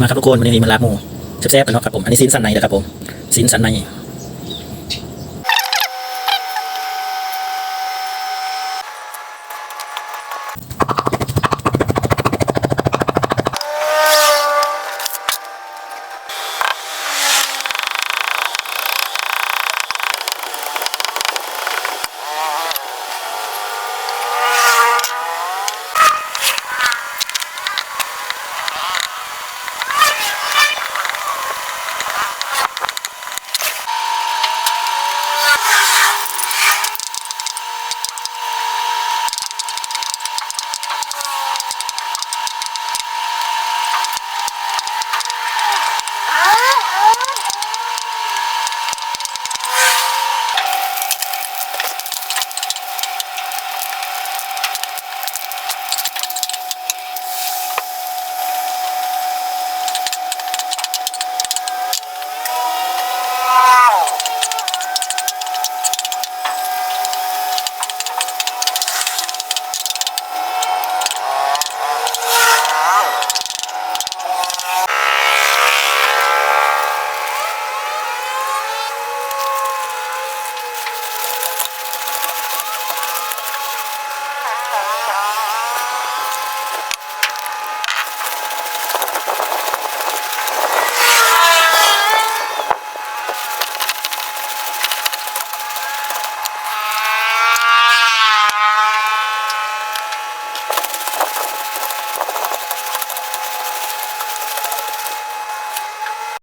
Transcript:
มาครับทุกคนวันนี้มีมาลาบหมูแซ่บๆกันเนาะครับผมอันนี้ซีนสันในนะครับผมซีนสันใน